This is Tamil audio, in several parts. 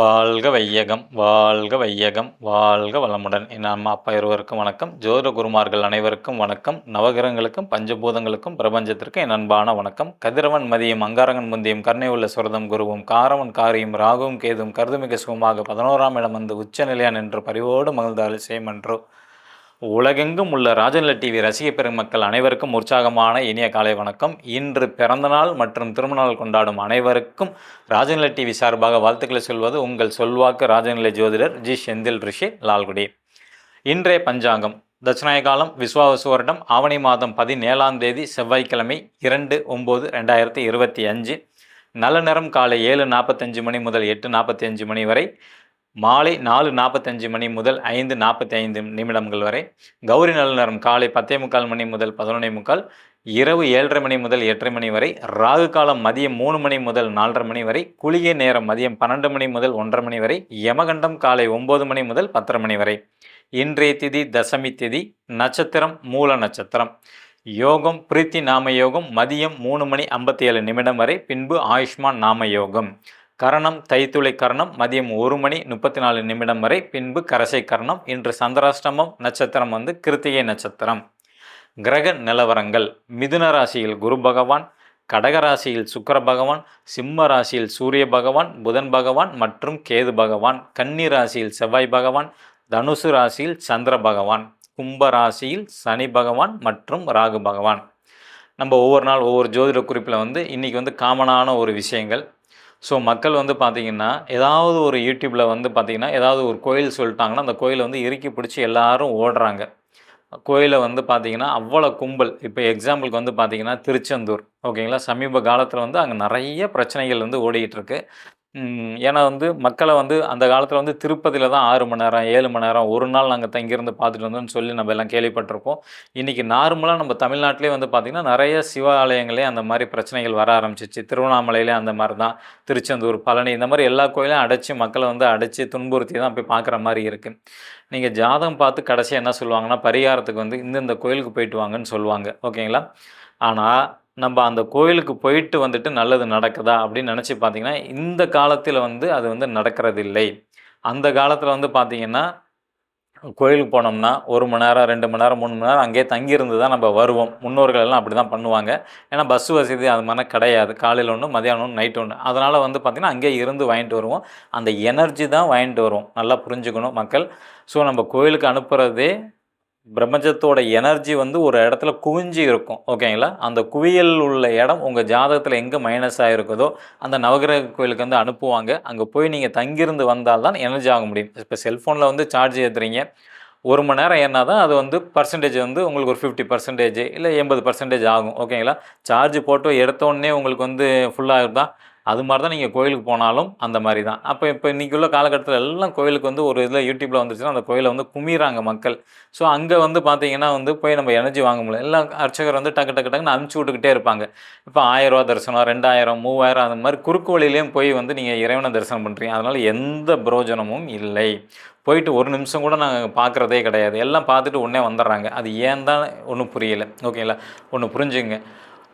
வாழ்க வையகம் வாழ்க வையகம் வாழ்க வளமுடன். என் அம்மா அப்பா இருவருக்கும் வணக்கம். ஜோதிட குருமார்கள் அனைவருக்கும் வணக்கம். நவகிரகங்களுக்கும் பஞ்சபூதங்களுக்கும் பிரபஞ்சத்திற்கும் என் அன்பான வணக்கம். கதிரவன் மதியம் அங்காரங்கன் முந்தியும் கருணை உள்ள சுரதம் குருவும் காரவன் காரியும் ராகுவும் கேதும் கருதுமிக சுகமாக பதினோராம் இடம் வந்து உச்சநிலையான் என்று பரிவோடு மகிழ்ந்தால் செய்மன்றோ உலகெங்கும் உள்ள ராஜநில டிவி ரசிக பெருமக்கள் அனைவருக்கும் உற்சாகமான இனிய காலை வணக்கம். இன்று பிறந்தநாள் மற்றும் திருமணநாள் கொண்டாடும் அனைவருக்கும் ராஜநில டிவி சார்பாக வாழ்த்துக்களை சொல்வது உங்கள் சொல்வாக்கு ராஜநிலை ஜோதிடர் ஜி. செந்தில் ரிஷி லால்குடி. இன்றைய பஞ்சாங்கம். தட்சிணாய காலம் விஸ்வாவசு வருடம் ஆவணி மாதம் பதினேழாம் தேதி செவ்வாய்க்கிழமை இரண்டு ஒம்பது ரெண்டாயிரத்தி இருபத்தி அஞ்சு. நல்ல நேரம் காலை ஏழு நாற்பத்தஞ்சு மணி முதல் எட்டு நாற்பத்தி அஞ்சு மணி வரை. மாலை நாலு நாற்பத்தஞ்சு மணி முதல் ஐந்து நாற்பத்தி ஐந்து நிமிடங்கள் வரை கௌரி நல்ல நேரம் காலை பத்தே முக்கால் மணி முதல் பதினொன்னே முக்கால் இரவு ஏழரை மணி முதல் எட்டரை மணி வரை ராகு காலம் மதியம் மூணு மணி முதல் நாலரை மணி வரை குளிகை நேரம் மதியம் பன்னெண்டு மணி முதல் ஒன்றரை மணி வரை யமகண்டம் காலை ஒம்பது மணி முதல் பத்தரை மணி வரை. இன்றைய திதி தசமி திதி நட்சத்திரம் மூல நட்சத்திரம். யோகம் பிரீத்தி நாம யோகம் மதியம் மூணு மணி ஐம்பத்தி ஏழு நிமிடம் வரை பின்பு ஆயுஷ்மான் நாம யோகம். கரணம் தைத்துளை கரணம் மதியம் ஒரு மணி முப்பத்தி நாலு நிமிடம் வரை பின்பு கரசை கரணம் இன்று சந்திராஷ்டமம் நட்சத்திரம் வந்து கிருத்திகை நட்சத்திரம். கிரக நிலவரங்கள் மிதுன ராசியில் குரு பகவான் கடகராசியில் சுக்கர பகவான் சிம்ம ராசியில் சூரிய பகவான் புதன் பகவான் மற்றும் கேது பகவான் கன்னி ராசியில் செவ்வாய் பகவான் தனுசு ராசியில் சந்திர பகவான் கும்ப ராசியில் சனி பகவான் மற்றும் ராகு பகவான். நம்ம ஒவ்வொரு நாள் ஒவ்வொரு ஜோதிட குறிப்பில் வந்து இன்றைக்கி வந்து காமனான ஒரு விஷயங்கள் ஸோ மக்கள் வந்து பார்த்திங்கன்னா ஏதாவது ஒரு யூடியூப்பில் வந்து பார்த்திங்கன்னா ஏதாவது ஒரு கோயில் சொல்லிட்டாங்கன்னா அந்த கோயிலை வந்து இறுக்கி பிடிச்சி எல்லோரும் ஓடுறாங்க. கோயிலை வந்து பார்த்திங்கன்னா அவ்வளோ கும்பல். இப்போ எக்ஸாம்பிளுக்கு வந்து பார்த்திங்கன்னா திருச்செந்தூர். ஓகேங்களா? சமீப காலத்தில் வந்து அங்கே நிறைய பிரச்சனைகள் வந்து ஓடிக்கிட்டு இருக்கு. ஏன்னா வந்து மக்களை வந்து அந்த காலத்தில் வந்து திருப்பதியில் தான் ஆறு மணி நேரம் ஏழு மணி நேரம் ஒரு நாள் நாங்கள் தங்கியிருந்து பார்த்துட்டு வந்தோம்னு சொல்லி நம்ம எல்லாம் கேள்விப்பட்டிருப்போம். இன்றைக்கி நார்மலாக நம்ம தமிழ்நாட்டிலே வந்து பார்த்திங்கன்னா நிறைய சிவாலயங்களே அந்த மாதிரி பிரச்சனைகள் வர ஆரம்பிச்சிச்சு. திருவண்ணாமலையிலே அந்த மாதிரி தான் திருச்செந்தூர் பழனி இந்த மாதிரி எல்லா கோயிலையும் அடைச்சி மக்களை வந்து அடைச்சி துன்புறுத்தி தான் போய் பார்க்குற மாதிரி இருக்குது நீங்கள் ஜாதகம் பார்த்து கடைசியாக என்ன சொல்லுவாங்கன்னா பரிகாரத்துக்கு வந்து இந்தந்த கோயிலுக்கு போயிட்டு வாங்கன்னு சொல்லுவாங்க. ஓகேங்களா? ஆனால் நம்ம அந்த கோயிலுக்கு போயிட்டு வந்துட்டு நல்லது நடக்குதா அப்படின்னு நினச்சி பார்த்தீங்கன்னா இந்த காலத்தில் வந்து அது வந்து நடக்கிறதில்லை. அந்த காலத்தில் வந்து பார்த்திங்கன்னா கோயிலுக்கு போனோம்னா ஒரு மணி நேரம் ரெண்டு மணி நேரம் மூணு மணி நேரம் அங்கேயே தங்கியிருந்து தான் நம்ம வருவோம். முன்னோர்கள் எல்லாம் அப்படி தான் பண்ணுவாங்க. ஏன்னா பஸ் வசதி அது மாதிரி கிடையாது. காலையில் ஒன்று மதியானம் ஒன்று நைட் ஒன்று அதனால் வந்து பார்த்திங்கன்னா அங்கேயே இருந்து வாங்கிட்டு வருவோம். அந்த எனர்ஜி தான் வாங்கிட்டு வருவோம். நல்லா புரிஞ்சுக்கணும் மக்கள். ஸோ நம்ம கோயிலுக்கு அனுப்புகிறதே பிரபஞ்சத்தோட எனர்ஜி வந்து ஒரு இடத்துல குவிஞ்சு இருக்கும் ஓகேங்களா அந்த குவியல் உள்ள இடம் உங்கள் ஜாதகத்தில் எங்கே மைனஸ் ஆகிருக்குதோ அந்த நவகிரக கோயிலுக்கு வந்து அனுப்புவாங்க. அங்கே போய் நீங்கள் தங்கியிருந்து வந்தால் தான் எனர்ஜி ஆக முடியும். இப்போ செல்ஃபோனில் வந்து சார்ஜ் ஏற்றுறீங்க ஒரு மணி நேரம் என்ன தான் அது வந்து பர்சன்டேஜ் வந்து உங்களுக்கு ஒரு ஃபிஃப்டி பர்சன்டேஜ் இல்லை எண்பது பர்சன்டேஜ் ஆகும் ஓகேங்களா சார்ஜ் போட்டு எடுத்தோடனே உங்களுக்கு வந்து ஃபுல்லாக இருந்தால் அது மாதிரி தான் நீங்கள் கோயிலுக்கு போனாலும் அந்த மாதிரி தான் அப்போ இப்போ இன்றைக்கி உள்ள காலகட்டத்தில் எல்லாம் கோயிலுக்கு வந்து ஒரு இதில் யூடியூப்பில் வந்துச்சுன்னா அந்த கோயிலை வந்து குமிறாங்க மக்கள். ஸோ அங்கே வந்து பார்த்தீங்கன்னா வந்து போய் நம்ம எனர்ஜி வாங்க முடியல. எல்லாம் அர்ச்சகர் வந்து டக்கு டக்கு டக்குன்னு அனுப்பிச்சி விட்டுக்கிட்டே இருப்பாங்க. இப்போ ஆயிரரூவா தரிசனம் ரெண்டாயிரம் மூவாயிரம் அந்த மாதிரி குறுக்கு வழியிலையும் போய் வந்து நீங்கள் இறைவனை தரிசனம் பண்ணுறீங்க அதனால் எந்த பிரயோஜனமும் இல்லை. போயிட்டு ஒரு நிமிஷம் கூட நாங்கள் பார்க்குறதே கிடையாது. எல்லாம் பார்த்துட்டு உடனே வந்துடுறாங்க அது ஏன் தான் ஒன்றும் புரியலை. ஓகேங்களா? ஒன்று புரிஞ்சுங்க.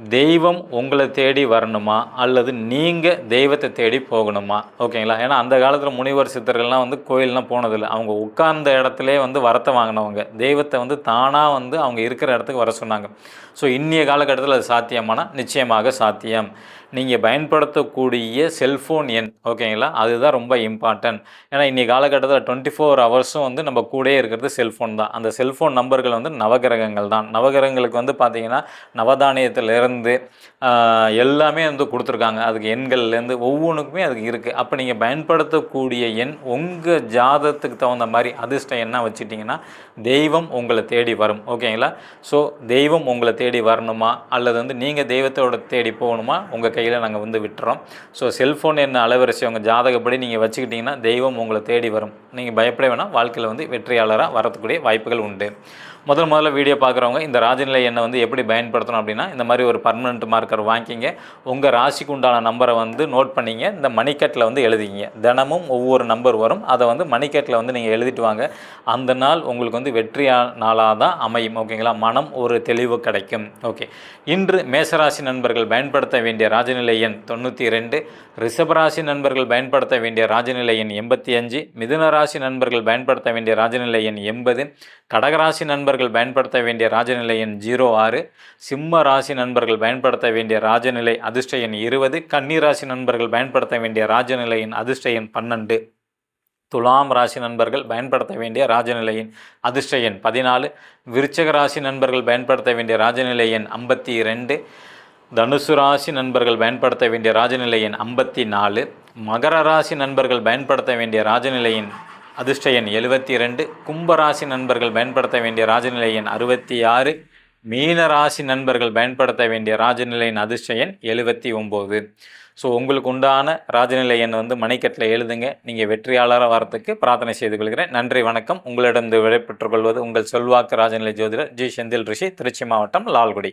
தெய்வம் உங்களை தேடி வரணுமா? அல்லது நீங்கள் தெய்வத்தை தேடி போகணுமா? ஓகேங்களா? ஏன்னா அந்த காலத்தில் முனிவர் சித்தர்கள்லாம் வந்து கோயிலெலாம் போனதில்லை. அவங்க உட்கார்ந்த இடத்துல வந்து வரத்தை வாங்கினவங்க. தெய்வத்தை வந்து தானாக வந்து அவங்க இருக்கிற இடத்துக்கு வர சொன்னாங்க. ஸோ இன்றைய காலகட்டத்தில் அது சாத்தியமானா? நிச்சயமாக சாத்தியம். நீங்கள் பயன்படுத்தக்கூடிய செல்ஃபோன் எண் ஓகேங்களா? அதுதான் ரொம்ப இம்பார்ட்டன்ட் ஏன்னா இன்றைய காலகட்டத்தில் டுவெண்ட்டி ஃபோர் ஹவர்ஸும் வந்து நம்ம கூடயே இருக்கிறது செல்ஃபோன் தான். அந்த செல்ஃபோன் நம்பர்கள் வந்து நவகிரகங்கள் தான். நவகிரகங்களுக்கு வந்து பார்த்திங்கன்னா நவதானியத்திலிருந்து மருந்து எல்லாமே வந்து கொடுத்துருக்காங்க. அதுக்கு எண்கள்லேருந்து ஒவ்வொன்றுக்குமே அதுக்கு இருக்குது அப்போ நீங்கள் பயன்படுத்தக்கூடிய எண் உங்கள் ஜாதகத்துக்கு தகுந்த மாதிரி அதிர்ஷ்டம் என்ன வச்சுட்டிங்கன்னா தெய்வம் உங்களை தேடி வரும். ஓகேங்களா? ஸோ தெய்வம் உங்களை தேடி வரணுமா? அல்லது வந்து நீங்கள் தெய்வத்தோட தேடி போகணுமா? உங்கள் கையில் நாங்கள் வந்து விட்டுறோம். ஸோ செல்ஃபோன் என்ன அலைவரிசை உங்கள் ஜாதகப்படி நீங்கள் வச்சுக்கிட்டிங்கன்னா தெய்வம் உங்களை தேடி வரும். நீங்கள் பயப்பட வேணாம். வாழ்க்கையில் வந்து வெற்றியாளராக வரத்துக்கூடிய வாய்ப்புகள் உண்டு. முதல் முதல்ல வீடியோ பார்க்குறவங்க இந்த ராஜநிலை எண்ணை வந்து எப்படி பயன்படுத்தணும் அப்படின்னா இந்த மாதிரி ஒரு பர்மனெண்ட் மார்க்கர் வாங்கிக்கிங்க உங்கள் ராசிக்கு உண்டான நம்பரை வந்து நோட் பண்ணிங்க. இந்த மணிக்கட்டில் வந்து எழுதிக்கிங்க. தினமும் ஒவ்வொரு நம்பர் வரும். அதை வந்து மணிக்கட்டில் வந்து நீங்கள் எழுதிட்டு வாங்க. அந்த நாள் உங்களுக்கு வந்து வெற்றியா நாளாக தான் அமையும். ஓகேங்களா மனம் ஒரு தெளிவு கிடைக்கும். ஓகே இன்று மேசராசி நண்பர்கள் பயன்படுத்த வேண்டிய ராஜநிலை எண் தொண்ணூற்றி ரெண்டு. ரிஷபராசி நண்பர்கள் பயன்படுத்த வேண்டிய ராஜநிலை எண் எண்பத்தி அஞ்சு. மிதுன ராசி நண்பர்கள் பயன்படுத்த வேண்டிய ராஜநிலை எண் எண்பது. கடகராசி நண்பர்கள் நண்பர்கள் பயன்படுத்த வேண்டிய ராஜநிலை எண் ஜீரோ ஆறு. சிம்ம ராசி நண்பர்கள் பயன்படுத்த வேண்டிய ராஜநிலை அதிர்ஷ்ட எண் இருபது. கன்னிராசி நண்பர்கள் பயன்படுத்த வேண்டிய ராஜநிலை எண் அதிர்ஷ்ட எண் பன்னெண்டு. துலாம் ராசி நண்பர்கள் பயன்படுத்த வேண்டிய ராஜநிலை எண் அதிர்ஷ்ட எண் பதினாலு. விருச்சக ராசி நண்பர்கள் பயன்படுத்த வேண்டிய ராஜநிலை எண் ஐம்பத்தி ரெண்டு தனுசு ராசி நண்பர்கள் பயன்படுத்த வேண்டிய ராஜநிலை எண் ஐம்பத்தி நாலு. மகர ராசி நண்பர்கள் பயன்படுத்த வேண்டிய ராஜநிலை எண் அதிர்ஷ்ட எண் எழுபத்தி ரெண்டு கும்பராசி நண்பர்கள் பயன்படுத்த வேண்டிய ராஜநிலை எண் அறுபத்தி ஆறு மீன ராசி நண்பர்கள் பயன்படுத்த வேண்டிய ராஜநிலையின் அதிர்ஷ்ட எண் எழுபத்தி ஒம்பது ஸோ உங்களுக்கு உண்டான ராஜநிலை எண் வந்து மணிக்கட்டில் எழுதுங்க. நீங்கள் வெற்றியாளராக வரத்துக்கு பிரார்த்தனை செய்து கொள்கிறேன். நன்றி வணக்கம். உங்களிடம் விடைபெற்றுக் கொள்வது உங்கள் செல்வாக்கு ராஜநிலை ஜோதிடர் ஜி. செந்தில் ரிஷி திருச்சி மாவட்டம் லால்குடி.